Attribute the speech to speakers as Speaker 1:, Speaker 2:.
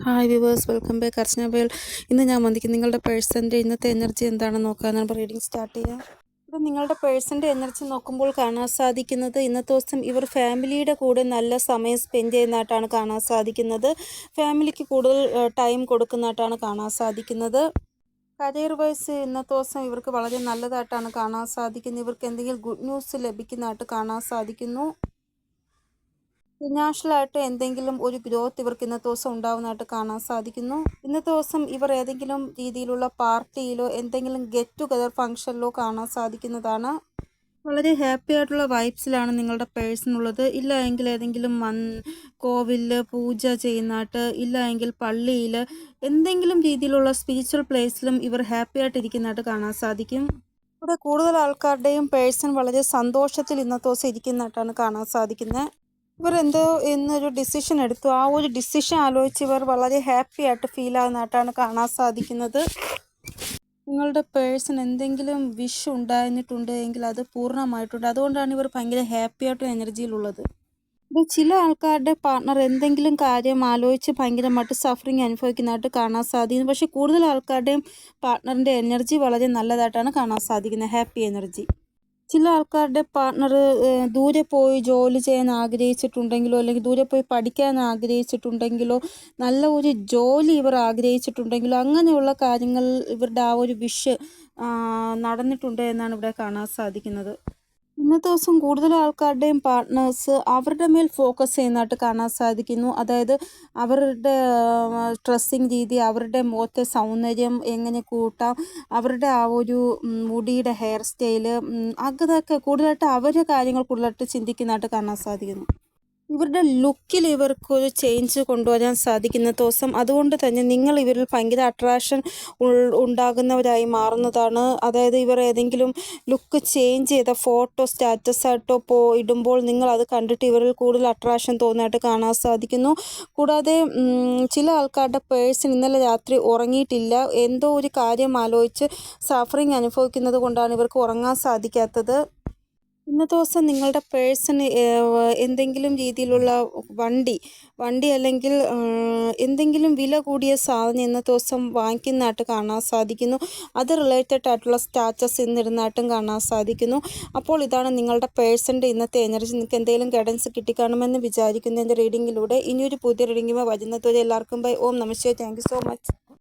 Speaker 1: Hi viewers welcome back Archana Bale ഇന്ന് ഞാൻ വന്നിരിക്കുന്നത് നിങ്ങളുടെ പേഴ്സന്റെ ഇന്നത്തെ എനർജി എന്താണെന്ന് നോക്കാൻ നമ്മൾ റീഡിങ് സ്റ്റാർട്ട് ചെയ്യാം. ഇവിടെ നിങ്ങളുടെ പേഴ്സന്റെ എനർജി നോക്കുമ്പോൾ കാണാൻ സാധിക്കുന്നത് ഇന്നത്തെ ദിവസം ഇവർ ഫാമിലിയുടെ കൂടെ നല്ല സമയം സ്പെൻഡ് ചെയ്യുന്നതായിട്ടാണ് കാണാൻ സാധിക്കുന്നത്. ഫാമിലിക്ക് കൂടുതൽ ടൈം കൊടുക്കുന്നതായിട്ടാണ് കാണാൻ സാധിക്കുന്നത്. കരിയർ വൈസ് ഇന്നത്തെ ദിവസം ഇവർക്ക് വളരെ നല്ലതായിട്ടാണ് കാണാൻ സാധിക്കുന്നത്. ഇവർക്ക് എന്തെങ്കിലും ഗുഡ് ന്യൂസ് ലഭിക്കുന്നതായിട്ട് കാണാൻ സാധിക്കുന്നു. ഫിനാൻഷ്യലായിട്ട് എന്തെങ്കിലും ഒരു ഗ്രോത്ത് ഇവർക്ക് ഇന്നത്തെ ദിവസം ഉണ്ടാവുന്നതായിട്ട് കാണാൻ സാധിക്കുന്നു. ഇന്നത്തെ ദിവസം ഇവർ ഏതെങ്കിലും രീതിയിലുള്ള പാർട്ടിയിലോ എന്തെങ്കിലും ഗെറ്റ് ടുഗദർ ഫംഗ്ഷനിലോ കാണാൻ സാധിക്കുന്നതാണ്. വളരെ ഹാപ്പി ആയിട്ടുള്ള വൈബ്സിലാണ് നിങ്ങളുടെ പേഴ്സൺ ഉള്ളത്. ഇല്ല എങ്കിൽ ഏതെങ്കിലും മൺ കോവിലിൽ പൂജ ചെയ്യുന്നതായിട്ട് ഇല്ല എങ്കിൽ പള്ളിയിൽ എന്തെങ്കിലും രീതിയിലുള്ള സ്പിരിച്വൽ പ്ലേസിലും ഇവർ ഹാപ്പി ആയിട്ടിരിക്കുന്നതായിട്ട് കാണാൻ സാധിക്കും. ഇവിടെ കൂടുതൽ ആൾക്കാരുടെയും പേഴ്സൺ വളരെ സന്തോഷത്തിൽ ഇന്നത്തെ ദിവസം ഇരിക്കുന്നതായിട്ടാണ് കാണാൻ സാധിക്കുന്നത്. ഇവർ എന്തോ എന്നൊരു ഡിസിഷൻ എടുത്തു. ആ ഒരു ഡിസിഷൻ ആലോചിച്ച് ഇവർ വളരെ ഹാപ്പി ആയിട്ട് ഫീൽ ആകുന്നതായിട്ടാണ് കാണാൻ സാധിക്കുന്നത്. നിങ്ങളുടെ പേഴ്സൺ എന്തെങ്കിലും വിഷ് ഉണ്ടായിരുന്നിട്ടുണ്ട് എങ്കിൽ അത് പൂർണമായിട്ടുണ്ട്. അതുകൊണ്ടാണ് ഇവർ ഭയങ്കര ഹാപ്പി ആയിട്ടും എനർജിയിലുള്ളത് ഇപ്പോൾ ചില ആൾക്കാരുടെ പാർട്ണർ എന്തെങ്കിലും കാര്യം ആലോചിച്ച് ഭയങ്കരമായിട്ട് സഫറിങ് അനുഭവിക്കുന്നതായിട്ട് കാണാൻ സാധിക്കുന്നു. പക്ഷേ കൂടുതൽ ആൾക്കാരുടെയും പാർട്ണറിന്റെ എനർജി വളരെ നല്ലതായിട്ടാണ് കാണാൻ സാധിക്കുന്നത്. ഹാപ്പി എനർജി ചില ആൾക്കാരുടെ പാർട്ണർ ദൂരെ പോയി ജോലി ചെയ്യാൻ ആഗ്രഹിച്ചിട്ടുണ്ടെങ്കിലോ അല്ലെങ്കിൽ ദൂരെ പോയി പഠിക്കാൻ ആഗ്രഹിച്ചിട്ടുണ്ടെങ്കിലോ നല്ല ഒരു ജോലി ഇവർ ആഗ്രഹിച്ചിട്ടുണ്ടെങ്കിലോ അങ്ങനെയുള്ള കാര്യങ്ങൾ ഇവരുടെ ആ ഒരു വിഷ് നടന്നിട്ടുണ്ട് എന്നാണ് ഇവിടെ കാണാൻ സാധിക്കുന്നത്. ഇന്നത്തെ ദിവസം കൂടുതൽ ആൾക്കാരുടെയും പാർട്ട്നേഴ്സ് അവരുടെ മേൽ ഫോക്കസ് ചെയ്യുന്നതായിട്ട് കാണാൻ സാധിക്കുന്നു. അതായത് അവരുടെ ഡ്രസ്സിങ് രീതി അവരുടെ മുഖത്തെ സൗന്ദര്യം എങ്ങനെ കൂട്ടാം അവരുടെ ആ ഒരു മുടിയുടെ ഹെയർ സ്റ്റൈൽ അതൊക്കെ കൂടുതലായിട്ട് അവരുടെ കാര്യങ്ങൾ കൂടുതലായിട്ട് ചിന്തിക്കുന്നതായിട്ട് കാണാൻ സാധിക്കുന്നു. ഇവരുടെ ലുക്കിൽ ഇവർക്കൊരു ചേഞ്ച് കൊണ്ടുവരാൻ സാധിക്കുന്ന ദിവസം. അതുകൊണ്ട് തന്നെ നിങ്ങൾ ഇവരിൽ ഭയങ്കര അട്രാക്ഷൻ ഉണ്ടാകുന്നവരായി മാറുന്നതാണ്. അതായത് ഇവർ ഏതെങ്കിലും ലുക്ക് ചേഞ്ച് ചെയ്ത ഫോട്ടോ സ്റ്റാറ്റസ് ആയിട്ടോ പോ ഇടുമ്പോൾ നിങ്ങൾ അത് കണ്ടിട്ട് ഇവരിൽ കൂടുതൽ അട്രാക്ഷൻ തോന്നായിട്ട് കാണാൻ സാധിക്കുന്നു. കൂടാതെ ചില ആൾക്കാരുടെ പേഴ്സൺ ഇന്നലെ രാത്രി ഉറങ്ങിയിട്ടില്ല. എന്തോ ഒരു കാര്യം ആലോചിച്ച് സഫറിങ് അനുഭവിക്കുന്നത് കൊണ്ടാണ് ഇവർക്ക് ഉറങ്ങാൻ സാധിക്കാത്തത്. ഇന്നത്തെ ദിവസം നിങ്ങളുടെ പേഴ്സണ് എന്തെങ്കിലും രീതിയിലുള്ള വണ്ടി വണ്ടി അല്ലെങ്കിൽ എന്തെങ്കിലും വില കൂടിയ സാധനം ഇന്നത്തെ ദിവസം വാങ്ങിക്കുന്നതായിട്ട് കാണാൻ സാധിക്കുന്നു. അത് റിലേറ്റഡ് ആയിട്ടുള്ള സ്റ്റാറ്റസ് ഇന്നിരുന്നായിട്ടും കാണാൻ സാധിക്കുന്നു. അപ്പോൾ ഇതാണ് നിങ്ങളുടെ പേഴ്സന്റെ ഇന്നത്തെ എനർജി നിങ്ങൾക്ക് എന്തെങ്കിലും ഗൈഡൻസ് കിട്ടിക്കാണുമെന്ന് വിചാരിക്കുന്നു എന്റെ റീഡിങ്ങിലൂടെ ഇനിയൊരു പുതിയ റീഡിങ്ങുമായി വരുന്നത് എല്ലാവർക്കും ബൈ ഓം നമസ്തേ താങ്ക് സോ മച്ച്